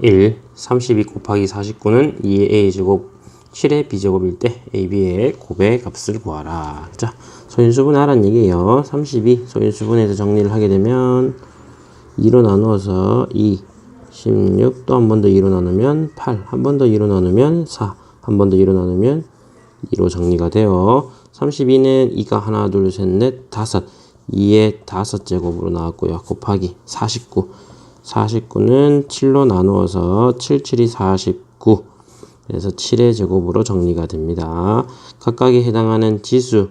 1, 32 곱하기 49는 2의 a제곱 7의 b제곱일 때 ab의 곱의 값을 구하라. 자, 소인수분 하라는 얘기예요. 32 소인수분에서 정리를 하게 되면 2로 나누어서 2, 16, 또 한 번 더 2로 나누면 8, 한 번 더 2로 나누면 4, 한 번 더 2로 나누면 2로 정리가 돼요. 32는 2가 하나, 둘, 셋, 넷, 다섯. 2의 다섯 제곱으로 나왔고요. 곱하기 49. 49는 7로 나누어서 7, 7이 49. 그래서 7의 제곱으로 정리가 됩니다. 각각에 해당하는 지수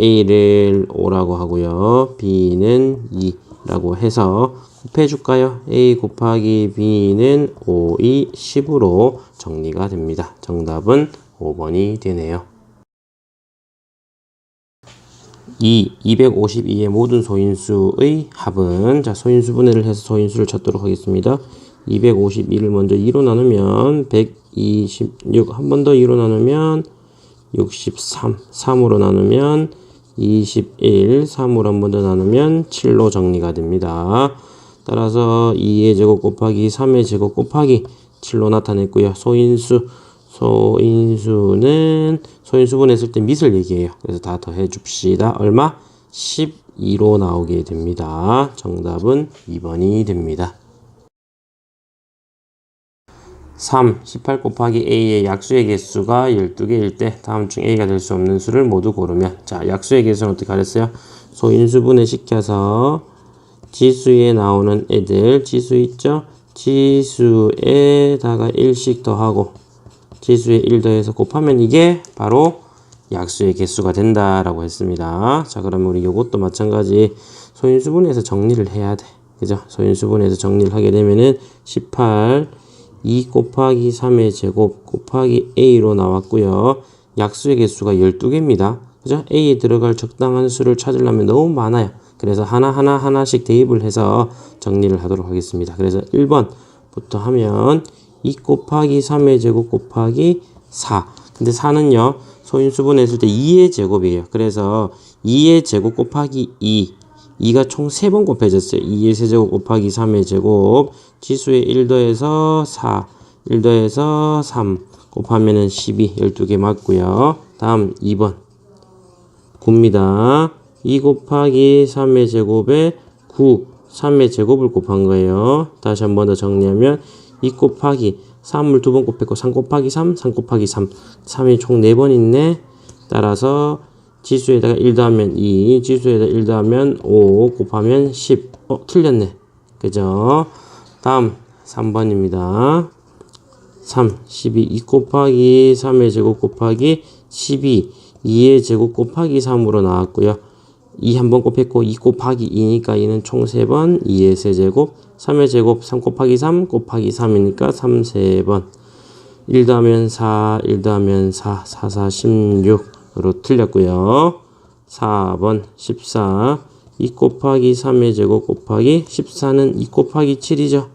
A를 5라고 하고요. B는 2라고 해서 곱해줄까요? A 곱하기 B는 5, 2, 10으로 정리가 됩니다. 정답은 5번이 되네요. 2, 252의 모든 소인수의 합은 자 소인수 분해를 해서 소인수를 찾도록 하겠습니다. 251을 먼저 2로 나누면 126, 한 번 더 2로 나누면 63, 3으로 나누면 21, 3으로 한 번 더 나누면 7로 정리가 됩니다. 따라서 2의 제곱 곱하기 3의 제곱 곱하기 7로 나타냈고요. 소인수 소인수는 소인수분 했을 때 밑을 얘기해요. 그래서 다 더해 줍시다. 얼마? 12로 나오게 됩니다. 정답은 2번이 됩니다. 3. 18 곱하기 a의 약수의 개수가 12개일 때 다음 중 a가 될 수 없는 수를 모두 고르면 자 약수의 개수는 어떻게 하랬어요? 소인수분해 시켜서 지수에 나오는 애들 지수 있죠? 지수에다가 1씩 더하고 지수에 1 더해서 곱하면 이게 바로 약수의 개수가 된다라고 했습니다. 자 그러면 우리 요것도 마찬가지 소인수분해서 정리를 해야 돼. 그죠? 소인수분해서 정리를 하게 되면은 18 2 곱하기 3의 제곱 곱하기 a로 나왔고요. 약수의 개수가 12개입니다. 그죠? a에 들어갈 적당한 수를 찾으려면 너무 많아요. 그래서 하나하나 하나씩 대입을 해서 정리를 하도록 하겠습니다. 그래서 1번부터 하면 2 곱하기 3의 제곱 곱하기 4. 근데 4는요, 소인수분했을 때 2의 제곱이에요. 그래서 2의 제곱 곱하기 2. 2가 총 3번 곱해졌어요. 2의 세제곱 곱하기 3의 제곱. 지수에 1 더해서 4. 1 더해서 3. 곱하면은 12. 12개 맞고요. 다음 2번. 9입니다. 2 곱하기 3의 제곱에 9. 3의 제곱을 곱한 거예요. 다시 한 번 더 정리하면 2 곱하기 3을 두 번 곱했고 3 곱하기 3, 3 곱하기 3. 3이 총 4번 있네. 따라서 지수에다가 1 더하면 2, 지수에다 1 더하면 5, 곱하면 10. 어, 틀렸네. 그죠? 다음 3번입니다. 3, 12, 2 곱하기 3의 제곱 곱하기 12, 2의 제곱 곱하기 3으로 나왔고요. 2 한 번 곱했고 2 곱하기 2니까 2는 총 3번 2의 세제곱 3의 제곱 3 곱하기 3 곱하기 3이니까 3 3번. 1 더하면 4 1 더하면 4 4 4 16으로 틀렸고요. 4번 14 2 곱하기 3의 제곱 곱하기 14는 2 곱하기 7이죠.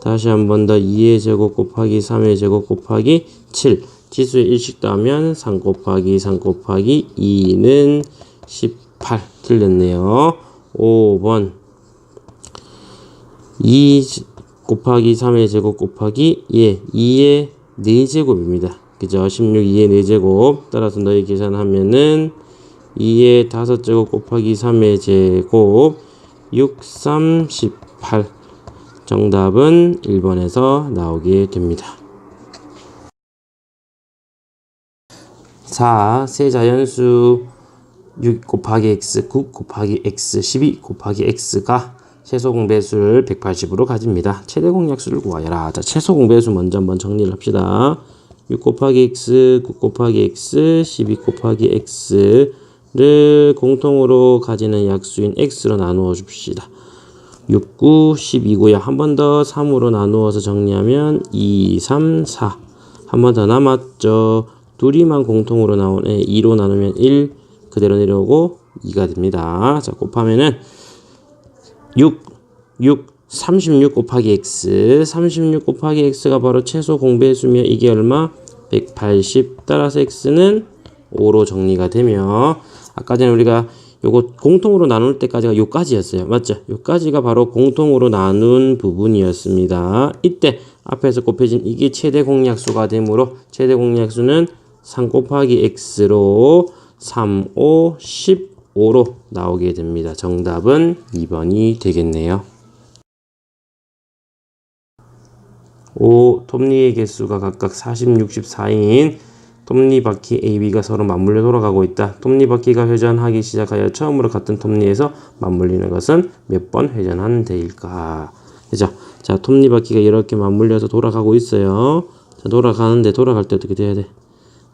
다시 한 번 더 2의 제곱 곱하기 3의 제곱 곱하기 7 지수에 1씩 더하면 3 곱하기 3 곱하기 2는 18 틀렸네요. 5번 2 곱하기 3의 제곱 곱하기 예 2의 4제곱입니다. 그죠? 16 2의 4제곱 따라서 너희 계산하면은 2의 5제곱 곱하기 3의 제곱 6 3 18 정답은 1번에서 나오게 됩니다. 4. 세 자연수 6 곱하기 x, 9 곱하기 x, 12 곱하기 x가 최소 공배수를 180으로 가집니다. 최대 공약수를 구하여라. 자, 최소 공배수 먼저 한번 정리를 합시다. 6 곱하기 x, 9 곱하기 x, 12 곱하기 x를 공통으로 가지는 약수인 x로 나누어 줍시다. 6, 9, 12고요. 한 번 더 3으로 나누어서 정리하면 2, 3, 4. 한 번 더 남았죠. 둘이만 공통으로 나오네. 2로 나누면 1, 그대로 내려오고 2가 됩니다. 자, 곱하면은 6, 6, 36 곱하기 x. 36 곱하기 x가 바로 최소 공배수며 이게 얼마? 180. 따라서 x는 5로 정리가 되며 아까 전에 우리가 요거 공통으로 나눌 때까지가 요까지였어요. 맞죠? 요까지가 바로 공통으로 나눈 부분이었습니다. 이때 앞에서 곱해진 이게 최대 공약수가 되므로 최대 공약수는 3 곱하기 x로 3, 5, 15로 나오게 됩니다. 정답은 2번이 되겠네요. 5. 톱니의 개수가 각각 40, 64인 톱니바퀴 AB가 서로 맞물려 돌아가고 있다. 톱니바퀴가 회전하기 시작하여 처음으로 같은 톱니에서 맞물리는 것은 몇 번 회전한 대일까? 그죠? 자, 톱니바퀴가 이렇게 맞물려서 돌아가고 있어요. 자, 돌아가는데 돌아갈 때 어떻게 돼야 돼?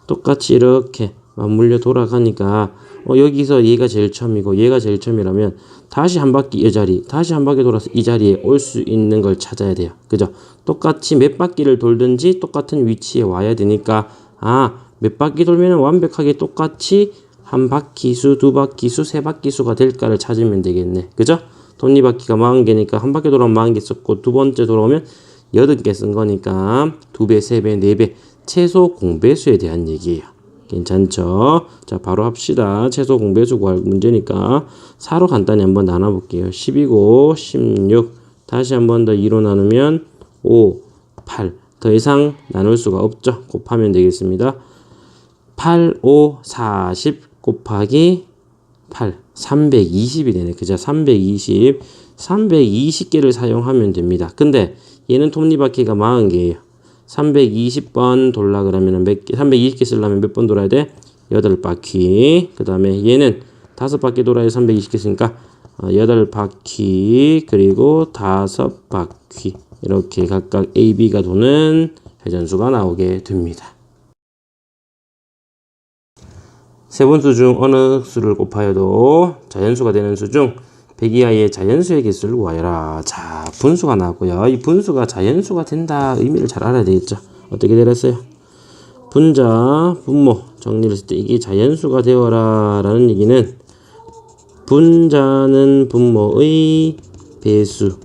똑같이 이렇게 맞물려 돌아가니까 어, 여기서 얘가 제일 처음이고 얘가 제일 처음이라면 다시 한 바퀴 이 자리 다시 한 바퀴 돌아서 이 자리에 올 수 있는 걸 찾아야 돼요. 그죠? 똑같이 몇 바퀴를 돌든지 똑같은 위치에 와야 되니까 아 몇 바퀴 돌면 완벽하게 똑같이 한 바퀴수 두 바퀴수 세 바퀴수가 될까를 찾으면 되겠네. 그죠? 톱니바퀴가 40개니까 한 바퀴 돌아오면 40개 썼고 두 번째 돌아오면 8개 쓴 거니까 두 배, 세 배, 네배 최소 공배수에 대한 얘기예요. 괜찮죠? 자, 바로 합시다. 최소 공배수 구할 문제니까 4로 간단히 한번 나눠볼게요. 10이고 16. 다시 한번 더 2로 나누면 5, 8. 더 이상 나눌 수가 없죠. 곱하면 되겠습니다. 8, 5, 40 곱하기 8, 320이 되네. 그죠? 320. 320개를 사용하면 됩니다. 근데 얘는 톱니바퀴가 40개예요. 320번 돌라 그러면은 몇 개, 320개 쓰려면 몇 번 돌아야 돼? 8바퀴. 그 다음에 얘는 5바퀴 돌아야 320개 쓰니까 8바퀴, 그리고 5바퀴. 이렇게 각각 A, B가 도는 회전수가 나오게 됩니다. 세분수 중 어느 수를 곱하여도 자연수가 되는 수 중 100 이하의 자연수의 개수를 구하여라. 자, 분수가 나왔고요. 이 분수가 자연수가 된다 의미를 잘 알아야 되겠죠. 어떻게 되랬어요? 분자, 분모 정리를 했을 때 이게 자연수가 되어라 라는 얘기는 분자는 분모의 배수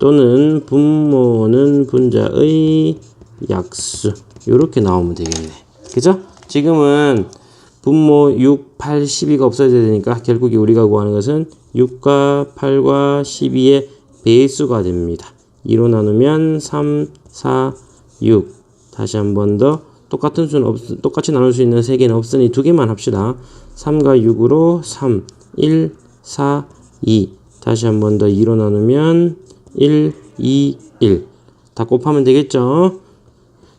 또는 분모는 분자의 약수 이렇게 나오면 되겠네. 그죠? 지금은 분모 6, 8, 12가 없어져야 되니까 결국에 우리가 구하는 것은 6과 8과 12의 배수가 됩니다. 2로 나누면 3, 4, 6. 다시 한 번 더 똑같은 수는 없, 똑같이 나눌 수 있는 세 개는 없으니 두 개만 합시다. 3과 6으로 3, 1, 4, 2. 다시 한 번 더 2로 나누면 1, 2, 1. 다 곱하면 되겠죠?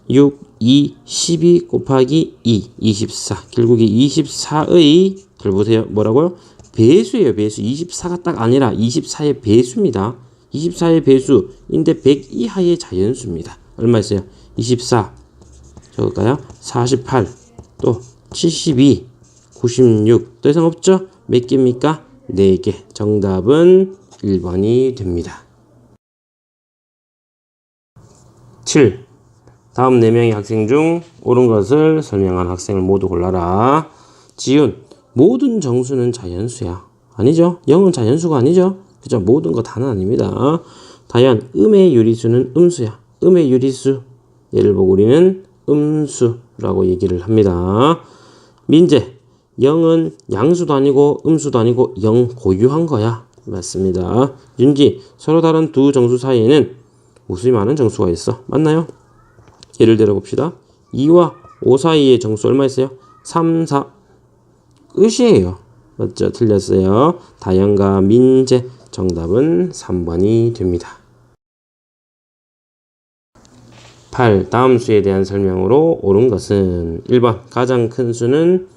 6, 2, 12 곱하기 2, 24. 결국에 24의, 잘 보세요. 뭐라고요? 배수예요, 배수. 24가 딱 아니라 24의 배수입니다. 24의 배수인데 100 이하의 자연수입니다. 얼마 있어요? 24. 적을까요? 48. 또 72. 96. 더 이상 없죠? 몇 개입니까? 4개. 정답은 1번이 됩니다. 7. 다음 4명의 학생 중 옳은 것을 설명한 학생을 모두 골라라. 지훈, 모든 정수는 자연수야. 아니죠? 0은 자연수가 아니죠? 그죠? 모든 거 다는 아닙니다. 다연, 음의 유리수는 음수야. 음의 유리수. 얘를 보고 우리는 음수라고 얘기를 합니다. 민재, 0은 양수도 아니고 음수도 아니고 0 고유한 거야. 맞습니다. 윤지, 서로 다른 두 정수 사이에는 무수히 많은 정수가 있어. 맞나요? 예를 들어 봅시다. 2와 5 사이의 정수 얼마 있어요? 3, 4. 끝이에요. 맞죠? 틀렸어요. 다영과 민재. 정답은 3번이 됩니다. 8. 다음 수에 대한 설명으로 옳은 것은 1번. 가장 큰 수는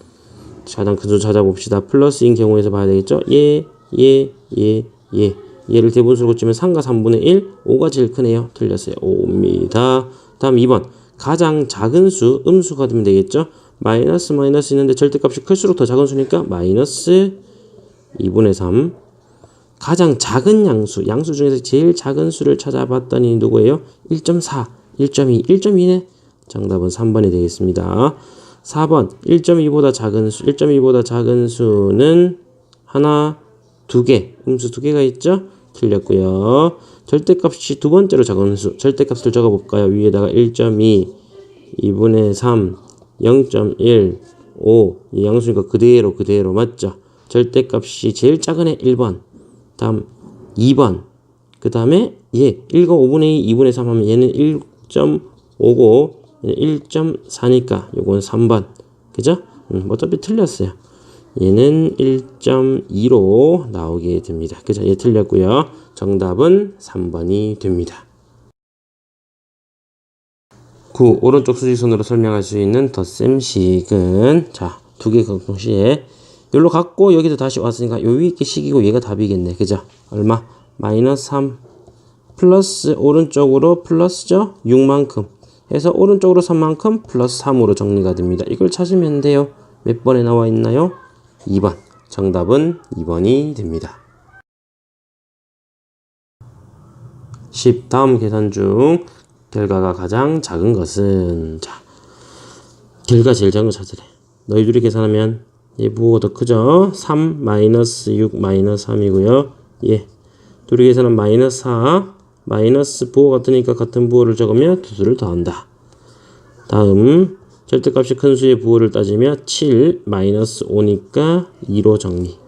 가장 큰 수 찾아봅시다. 플러스인 경우에서 봐야 되겠죠? 예, 예, 예, 예. 얘를 대분수로 고치면 3과 3분의 1, 5가 제일 크네요. 틀렸어요. 5입니다. 다음 2번. 가장 작은 수, 음수가 되면 되겠죠? 마이너스 마이너스 있는데 절대값이 클수록 더 작은 수니까 마이너스 2분의 3. 가장 작은 양수, 양수 중에서 제일 작은 수를 찾아봤더니 누구예요? 1.4, 1.2, 1.2네. 정답은 3번이 되겠습니다. 4번 1.2보다 작은 수, 1.2보다 작은 수는 하나, 두 개, 음수 두 개가 있죠? 틀렸고요. 절대값이 두 번째로 작은 수, 절대값을 적어볼까요? 위에다가 1.2, 2분의 3, 0.1, 5, 이 양수니까 그대로 그대로 맞죠? 절대값이 제일 작은 애 1번. 다음 2번. 그 다음에 얘 1과 5분의 2, 2분의 3 하면 얘는 1.5고 얘는 1.4니까 요건 3번. 그죠? 음, 어차피 틀렸어요. 얘는 1.2로 나오게 됩니다. 그죠? 얘 틀렸고요. 정답은 3번이 됩니다. 9. 오른쪽 수직선으로 설명할 수 있는 덧셈식은 자, 두개 동시에 여기로 갔고 여기도 다시 왔으니까 요 위에 게 식이고 얘가 답이겠네. 그죠? 얼마? 마이너스 3 플러스 오른쪽으로 플러스죠? 6만큼 해서 오른쪽으로 3만큼 플러스 3으로 정리가 됩니다. 이걸 찾으면 돼요. 몇 번에 나와 있나요? 2번. 정답은 2번이 됩니다. 10. 다음 계산 중 결과가 가장 작은 것은 자 결과 제일 작은 거 찾으래. 너희 둘이 계산하면 얘 부호가 더 크죠? 3 마이너스 6 마이너스 3이고요. 예. 둘이 계산은 마이너스 4 마이너스 부호 같으니까 같은 부호를 적으면 두 수를 더한다. 다음 절대값이 큰 수의 부호를 따지며 7 마이너스 5니까 2로 정리.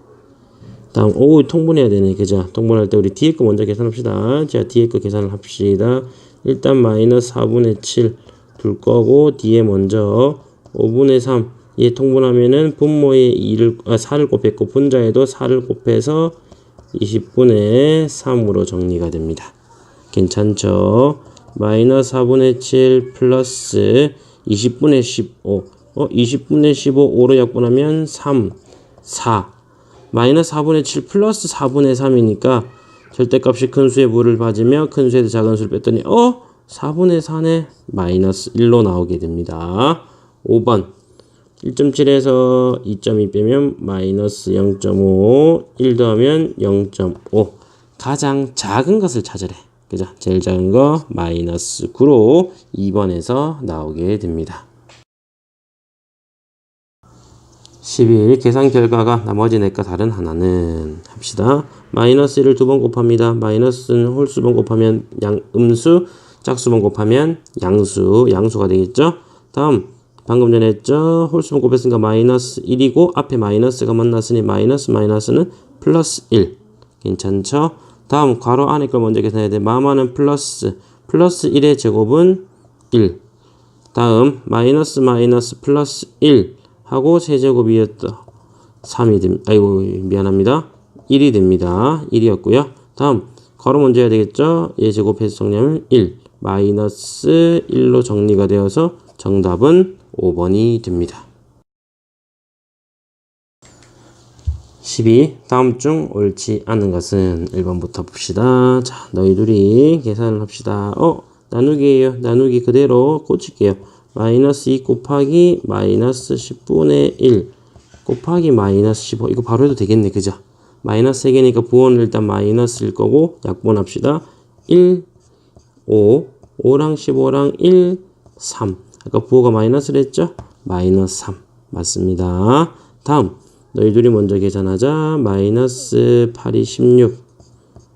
다음 오 통분해야 되네 그죠? 통분할 때 우리 뒤에 거 먼저 계산합시다. 자 뒤에 거 계산을 합시다. 일단 마이너스 4분의 7 둘 거고 뒤에 먼저 5분의 3 얘 통분하면은 분모에 2를 아 4를 곱했고 분자에도 4를 곱해서 20분의 3으로 정리가 됩니다. 괜찮죠? 마이너스 4분의 7 플러스 20분의 15 어? 20분의 15 5로 약분하면 3 4 마이너스 4분의 7 플러스 4분의 3이니까 절대값이 큰 수의 부를 받으며 큰 수에서 작은 수를 뺐더니 어? 4분의 4네 마이너스 1로 나오게 됩니다. 5번 1.7에서 2.2 빼면 마이너스 0.5 1 더하면 0.5 가장 작은 것을 찾으래. 그죠? 제일 작은 거 마이너스 9로 2번에서 나오게 됩니다. 11. 계산 결과가 나머지 넷과 다른 하나는 합시다. 마이너스 1을 두 번 곱합니다. 마이너스는 홀수번 곱하면 양, 음수, 짝수번 곱하면 양수, 양수가 되겠죠? 다음, 방금 전에 했죠? 홀수번 곱했으니까 마이너스 1이고 앞에 마이너스가 만났으니 마이너스 마이너스는 플러스 1. 괜찮죠? 다음, 괄호 안에 걸 먼저 계산해야 돼. 마마는 플러스, 플러스 1의 제곱은 1. 다음, 마이너스 마이너스 플러스 1. 하고 세제곱이었다. 3이 됩니다. 아이고 미안합니다. 1이 됩니다. 1이었고요. 다음 괄호 먼저 해야 되겠죠? 얘 제곱해서 정리하면 1 마이너스 1로 정리가 되어서 정답은 5번이 됩니다. 12. 다음 중 옳지 않은 것은 1번부터 봅시다. 자, 너희들이 계산을 합시다. 어, 나누기예요. 나누기 그대로 꽂을게요. 마이너스 2 곱하기 마이너스 10분의 1 곱하기 마이너스 15 이거 바로 해도 되겠네 그죠? 마이너스 3개니까 부호는 일단 마이너스일 거고 약분 합시다. 1 5 5랑 15랑 1 3 아까 부호가 마이너스를 했죠? 마이너스 3 맞습니다. 다음 너희들이 먼저 계산하자. 마이너스 8이 16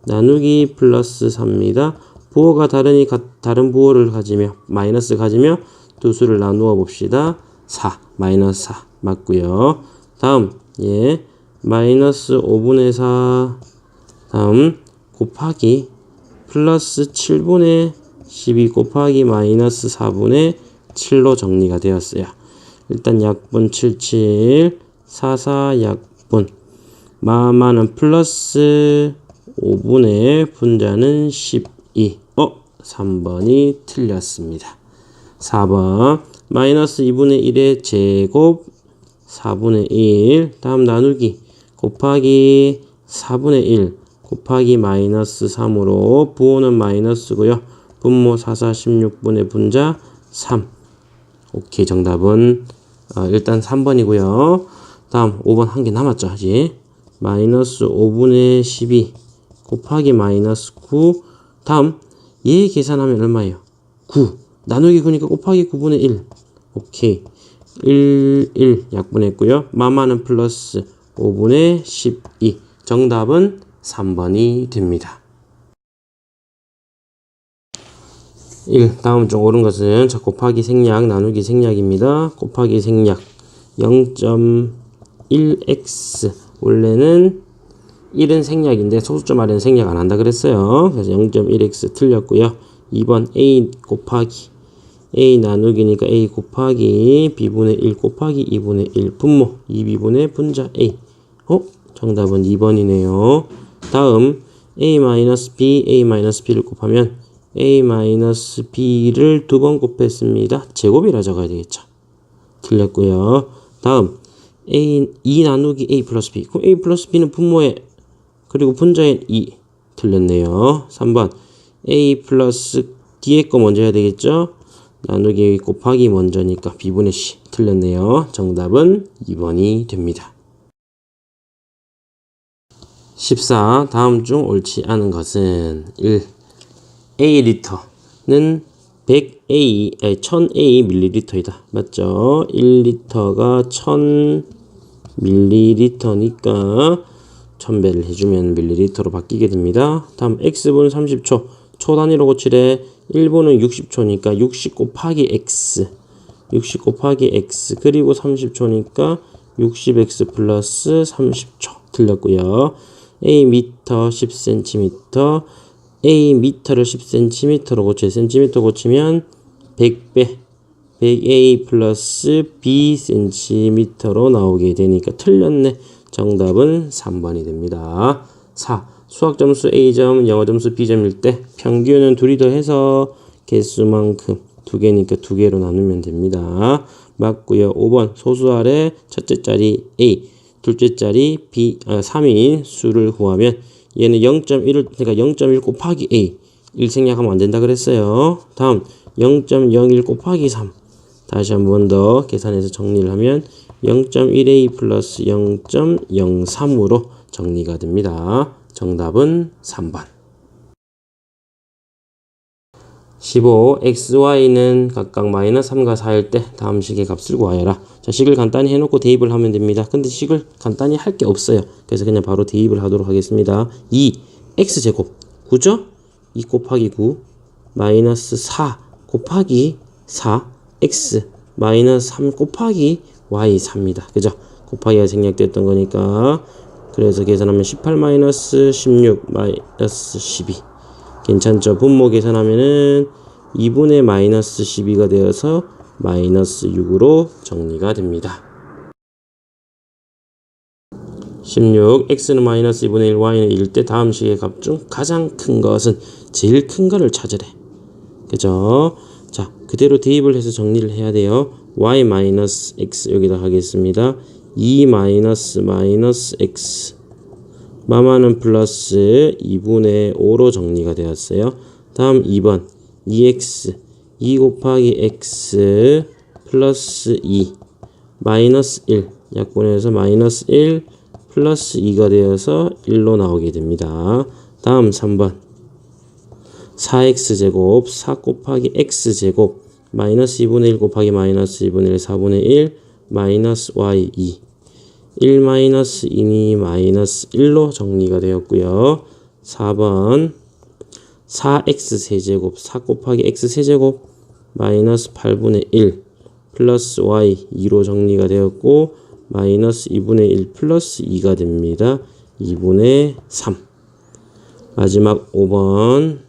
나누기 플러스 3입니다. 부호가 다르니 가, 다른 부호를 가지며 마이너스 가지며 두 수를 나누어 봅시다. 4, 마이너스 4 맞고요. 다음 예 마이너스 5분의 4 다음 곱하기 플러스 7분의 12 곱하기 마이너스 4분의 7로 정리가 되었어요. 일단 약분 77 44 약분 마마는 플러스 5분의 분자는 12 어? 3번이 틀렸습니다. 4번 마이너스 2분의 1의 제곱 4분의 1 다음 나누기 곱하기 4분의 1 곱하기 마이너스 3으로 부호는 마이너스고요. 분모 4, 4, 16분의 분자 3 오케이 정답은 어, 일단 3번이고요. 다음 5번 한 개 남았죠 아직 마이너스 5분의 12 곱하기 마이너스 9 다음 얘 계산하면 얼마예요? 9 나누기 9니까 곱하기 9분의 1. 오케이. 1, 1 약분했고요. 마마는 플러스 5분의 12. 정답은 3번이 됩니다. 1. 다음 중 옳은 것은 자 곱하기 생략 나누기 생략입니다. 곱하기 생략 0.1x 원래는 1은 생략인데 소수점 아래는 생략 안 한다 그랬어요. 그래서 0.1x 틀렸고요. 2번 a 곱하기 a 나누기니까 a 곱하기 b분의 1 곱하기 2분의 1 분모 2b분의 분자 a 어? 정답은 2번이네요. 다음 a-b, a-b를 곱하면 a-b를 두 번 곱했습니다. 제곱이라 적어야 되겠죠. 틀렸고요. 다음 a 2 나누기 a 플러스 b. 그럼 a 플러스 b는 분모에 그리고 분자에 2 틀렸네요. 3번 a 플러스 뒤에 거 먼저 해야 되겠죠. 나누기 곱하기 먼저니까 b분의 c 틀렸네요. 정답은 2번이 됩니다. 14. 다음 중 옳지 않은 것은 1. A 리터는 100A, 아니 1000A 밀리리터이다. 맞죠? 1리터가 1000 밀리리터니까 1000배를 해주면 밀리리터로 바뀌게 됩니다. 다음 X분 30초. 초 단위로 고치래. 1분은 60초니까 60 곱하기 X. 60 곱하기 X. 그리고 30초니까 60X 플러스 30초. 틀렸고요. A 미터 10cm. A 미터를 10cm로 고쳐 cm 고치면 100배 100A 플러스 B cm로 나오게 되니까 틀렸네. 정답은 3번이 됩니다. 4. 수학 점수 A점, 영어 점수 B점일 때 평균은 둘이 더해서 개수만큼 두 개니까 두 개로 나누면 됩니다. 맞고요. 5번 소수 아래 첫째 자리 A, 둘째 자리 B, 아, 3인 수를 구하면 얘는 0.1을 그러니까 0.1 곱하기 a 1 생략하면 안 된다 그랬어요. 다음 0.01 곱하기 3 다시 한 번 더 계산해서 정리를 하면 0.1a 플러스 0.03으로 정리가 됩니다. 정답은 3번. 15. x, y는 각각 마이너스 3과 4일 때 다음 식의 값을 구하여라. 자, 식을 간단히 해놓고 대입을 하면 됩니다. 근데 식을 간단히 할 게 없어요. 그래서 그냥 바로 대입을 하도록 하겠습니다. 2. x제곱. 9죠? 2 곱하기 9. 마이너스 4 곱하기 4. x. 마이너스 3 곱하기 y 4입니다. 그죠? 곱하기가 생략됐던 거니까. 그래서 계산하면 18 마이너스 16 마이너스 12. 괜찮죠? 분모 계산하면은 2분의 마이너스 12가 되어서 마이너스 6으로 정리가 됩니다. 16. x는 마이너스 2분의 1, y는 1일 때 다음 식의 값 중 가장 큰 것은 제일 큰 거를 찾으래. 그죠? 자, 그대로 대입을 해서 정리를 해야 돼요. y 마이너스 x 여기다 하겠습니다. 2 마이너스 마이너스 x 마마는 플러스 2분의 5로 정리가 되었어요. 다음 2번 2x 2 곱하기 x 플러스 2 마이너스 1 약분해서 마이너스 1 플러스 2가 되어서 1로 나오게 됩니다. 다음 3번 4x제곱 4 곱하기 x제곱 마이너스 2분의 1 곱하기 마이너스 2분의 1 4분의 1 마이너스 y 2 1 마이너스 2니 마이너스 1로 정리가 되었고요. 4번 4x 세제곱 4 곱하기 x 세제곱 마이너스 8분의 1 플러스 y 2로 정리가 되었고 마이너스 2분의 1 플러스 2가 됩니다. 2분의 3 마지막 5번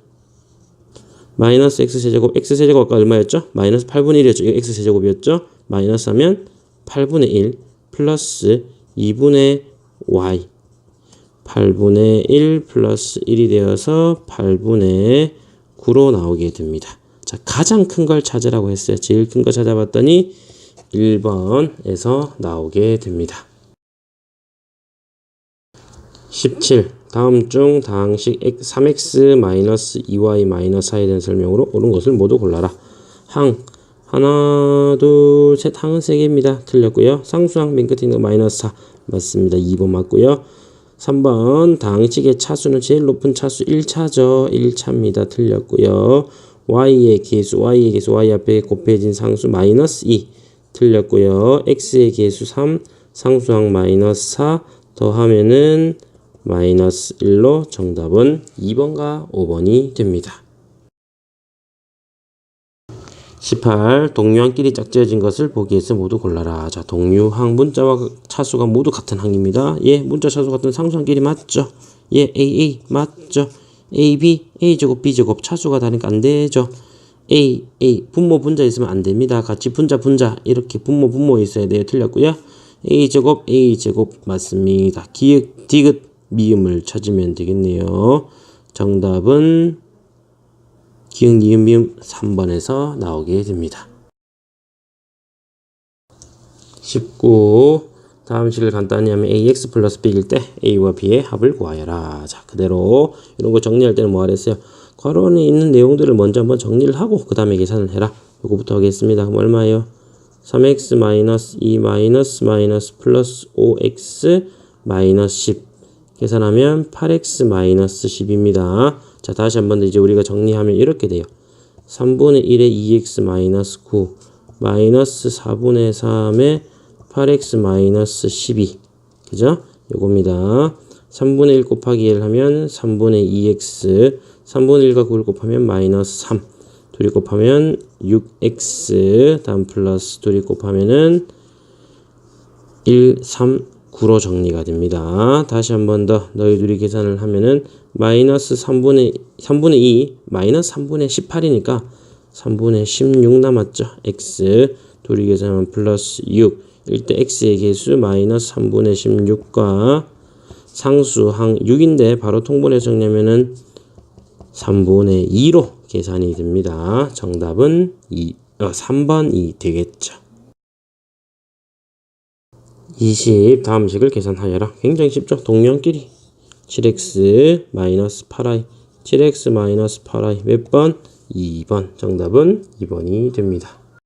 마이너스 x세제곱 x세제곱 아까 얼마였죠? 마이너스 8분의 1이었죠. 이거 x세제곱이었죠? 마이너스 하면 8분의 1 플러스 2분의 y 8분의 1 플러스 1이 되어서 8분의 9로 나오게 됩니다. 자, 가장 큰 걸 찾으라고 했어요. 제일 큰 거 찾아봤더니 1번에서 나오게 됩니다. 17. 다음 중 당식 3x-2y-4에 대한 설명으로 옳은 것을 모두 골라라. 항 하나 둘셋 항은 3개입니다. 틀렸고요. 상수항 거 마이너스 4 맞습니다. 2번 맞고요. 3번 당식의 차수는 제일 높은 차수 1차죠. 1차입니다. 틀렸고요. y의 개수 y의 개수 y 앞에 곱해진 상수 마이너스 2 틀렸고요. x의 개수 3 상수항 마이너스 4 더하면은 마이너스 1로 정답은 2번과 5번이 됩니다. 18. 동류항끼리 짝지어진 것을 보기에서 모두 골라라. 자, 동류항 문자와 그 차수가 모두 같은 항입니다. 예, 문자 차수 같은 상수항끼리 맞죠? 예, AA 맞죠? AB, A제곱, B제곱 차수가 다니까 안 되죠? A, A 분모 분자 있으면 안 됩니다. 같이 분자 분자 이렇게 분모 분모 있어야 돼요. 틀렸고요. A제곱, A제곱 맞습니다. 기역, 디귿, 미음을 찾으면 되겠네요. 정답은 기억, 니은, 미음 3번에서 나오게 됩니다. 19. 다음 식을 간단히 하면 ax 플러스 b일 때 a와 b의 합을 구하여라. 자, 그대로 이런 거 정리할 때는 뭐 하랬어요? 괄호 안에 있는 내용들을 먼저 한번 정리를 하고 그 다음에 계산을 해라. 요거부터 하겠습니다. 그럼 얼마예요? 3x 마이너스 2 마이너스 마이너스 플러스 5x 마이너스 10 계산하면 8x 마이너스 10입니다. 자, 다시 한번 더 이제 우리가 정리하면 이렇게 돼요. 3분의 1에 2x 마이너스 9 마이너스 4분의 3에 8x 마이너스 12 그죠? 요겁니다. 3분의 1 곱하기 1 하면 3분의 2x 3분의 1과 9를 곱하면 마이너스 3 둘이 곱하면 6x 다음 플러스 둘이 곱하면은 1, 3, 9로 정리가 됩니다. 다시 한 번 더 너희 둘이 계산을 하면은 마이너스 3분의 3분의 2 마이너스 3분의 18이니까 3분의 16 남았죠. x 둘이 계산하면 플러스 6 일대 x의 개수 마이너스 3분의 16과 상수항 6인데 바로 통분해서 정리하면은 3분의 2로 계산이 됩니다. 정답은 2, 어, 3번이 되겠죠. 20 다음 식을 계산하여라. 굉장히 쉽죠. 동량끼리 7x 마이너스 8i 7x 마이너스 8i 몇 번? 2번. 정답은 2번이 됩니다.